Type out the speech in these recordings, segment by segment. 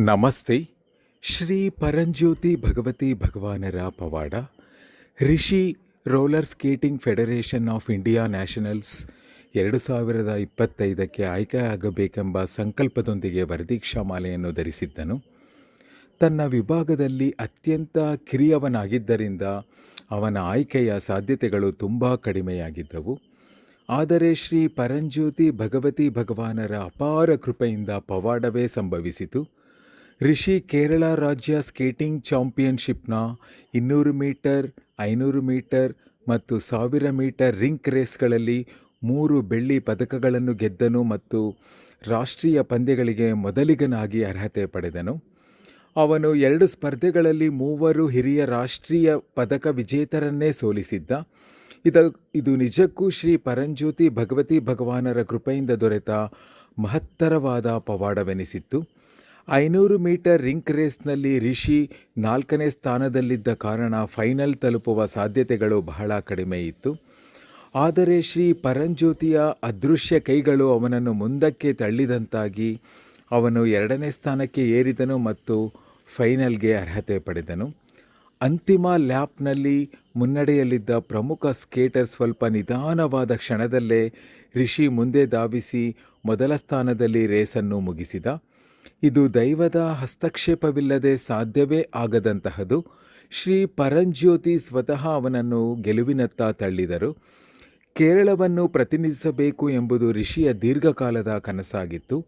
ನಮಸ್ತೆ. ಶ್ರೀ ಪರಂಜ್ಯೋತಿ ಭಗವತಿ ಭಗವಾನರ ಪವಾಡ, Rishi roller skating federation of India nationals ಎರಡು ಸಾವಿರದ ಇಪ್ಪತ್ತೈದಕ್ಕೆ ಆಯ್ಕೆಯಾಗಬೇಕೆಂಬ ಸಂಕಲ್ಪದೊಂದಿಗೆ ವರದೀಕ್ಷಾಮಾಲೆಯನ್ನು ಧರಿಸಿದ್ದನು. ತನ್ನ ವಿಭಾಗದಲ್ಲಿ ಅತ್ಯಂತ ಕಿರಿಯವನಾಗಿದ್ದರಿಂದ ಅವನ ಆಯ್ಕೆಯ ಸಾಧ್ಯತೆಗಳು ತುಂಬ ಕಡಿಮೆಯಾಗಿದ್ದವು. ಆದರೆ ಶ್ರೀ ಪರಂಜ್ಯೋತಿ ಭಗವತಿ ಭಗವಾನರ ಅಪಾರ ಕೃಪೆಯಿಂದ ಪವಾಡವೇ ಸಂಭವಿಸಿತು. ರಿಷಿ ಕೇರಳ ರಾಜ್ಯ ಸ್ಕೇಟಿಂಗ್ ಚಾಂಪಿಯನ್ಶಿಪ್ನ ಇನ್ನೂರು ಮೀಟರ್, ಐನೂರು ಮೀಟರ್ ಮತ್ತು ಸಾವಿರ ಮೀಟರ್ ರಿಂಕ್ ರೇಸ್ಗಳಲ್ಲಿ ಮೂರು ಬೆಳ್ಳಿ ಪದಕಗಳನ್ನು ಗೆದ್ದನು ಮತ್ತು ರಾಷ್ಟ್ರೀಯ ಪಂದ್ಯಗಳಿಗೆ ಮೊದಲಿಗನಾಗಿ ಅರ್ಹತೆ ಪಡೆದನು. ಅವನು ಎರಡು ಸ್ಪರ್ಧೆಗಳಲ್ಲಿ ಮೂವರು ಹಿರಿಯ ರಾಷ್ಟ್ರೀಯ ಪದಕ ವಿಜೇತರನ್ನೇ ಸೋಲಿಸಿದ್ದ. ಇದ, ಇದು ನಿಜಕ್ಕೂ ಶ್ರೀ ಪರಂಜ್ಯೋತಿ ಭಗವತಿ ಭಗವಾನರ ಕೃಪೆಯಿಂದ ದೊರೆತ ಮಹತ್ತರವಾದ ಪವಾಡವೆನಿಸಿತ್ತು ಐನೂರು ಮೀಟರ್ ರಿಂಕ್ ರೇಸ್ನಲ್ಲಿ ರಿಷಿ ನಾಲ್ಕನೇ ಸ್ಥಾನದಲ್ಲಿದ್ದ ಕಾರಣ ಫೈನಲ್ ತಲುಪುವ ಸಾಧ್ಯತೆಗಳು ಬಹಳ ಕಡಿಮೆ ಇತ್ತು. ಆದರೆ ಶ್ರೀ ಪರಂಜ್ಯೋತಿಯ ಅದೃಶ್ಯ ಕೈಗಳು ಅವನನ್ನು ಮುಂದಕ್ಕೆ ತಳ್ಳಿದಂತಾಗಿ ಅವನು ಎರಡನೇ ಸ್ಥಾನಕ್ಕೆ ಏರಿದನು ಮತ್ತು ಫೈನಲ್ಗೆ ಅರ್ಹತೆ ಪಡೆದನು. ಅಂತಿಮ ಲ್ಯಾಪ್ನಲ್ಲಿ ಮುನ್ನಡೆಯಲ್ಲಿದ್ದ ಪ್ರಮುಖ ಸ್ಕೇಟರ್ ಸ್ವಲ್ಪ ನಿಧಾನವಾದ ಕ್ಷಣದಲ್ಲೇ ರಿಷಿ ಮುಂದೆ ಧಾವಿಸಿ ಮೊದಲ ಸ್ಥಾನದಲ್ಲಿ ರೇಸನ್ನು ಮುಗಿಸಿದ. ಇದು ದೈವದ ಹಸ್ತಕ್ಷೇಪವಿಲ್ಲದೆ ಸಾಧ್ಯವೇ ಆಗದಂತಹದು. ಶ್ರೀ ಪರಂಜ್ಯೋತಿ ಸ್ವತಃ ಅವನನ್ನು ಗೆಲುವಿನತ್ತ ತಳ್ಳಿದರು. ಕೇರಳವನ್ನು ಪ್ರತಿನಿಧಿಸಬೇಕು ಎಂಬುದು ಋಷಿಯ ದೀರ್ಘಕಾಲದ ಕನಸಾಗಿತ್ತು.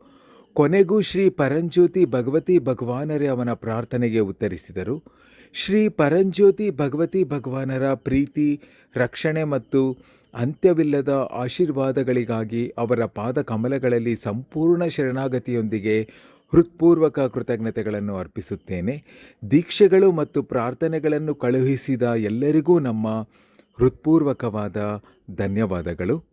ಕೊನೆಗೂ ಶ್ರೀ ಪರಂಜ್ಯೋತಿ ಭಗವತಿ ಭಗವಾನರೇ ಅವನ ಪ್ರಾರ್ಥನೆಗೆ ಉತ್ತರಿಸಿದರು. ಶ್ರೀ ಪರಂಜ್ಯೋತಿ ಭಗವತಿ ಭಗವಾನರ ಪ್ರೀತಿ, ರಕ್ಷಣೆ ಮತ್ತು ಅಂತ್ಯವಿಲ್ಲದ ಆಶೀರ್ವಾದಗಳಿಗಾಗಿ ಅವರ ಪಾದ ಕಮಲಗಳಲ್ಲಿ ಸಂಪೂರ್ಣ ಶರಣಾಗತಿಯೊಂದಿಗೆ ಹೃತ್ಪೂರ್ವಕ ಕೃತಜ್ಞತೆಗಳನ್ನು ಅರ್ಪಿಸುತ್ತೇನೆ. ದೀಕ್ಷೆಗಳು ಮತ್ತು ಪ್ರಾರ್ಥನೆಗಳನ್ನು ಕಳುಹಿಸಿದ ಎಲ್ಲರಿಗೂ ನಮ್ಮ ಹೃತ್ಪೂರ್ವಕವಾದ ಧನ್ಯವಾದಗಳು.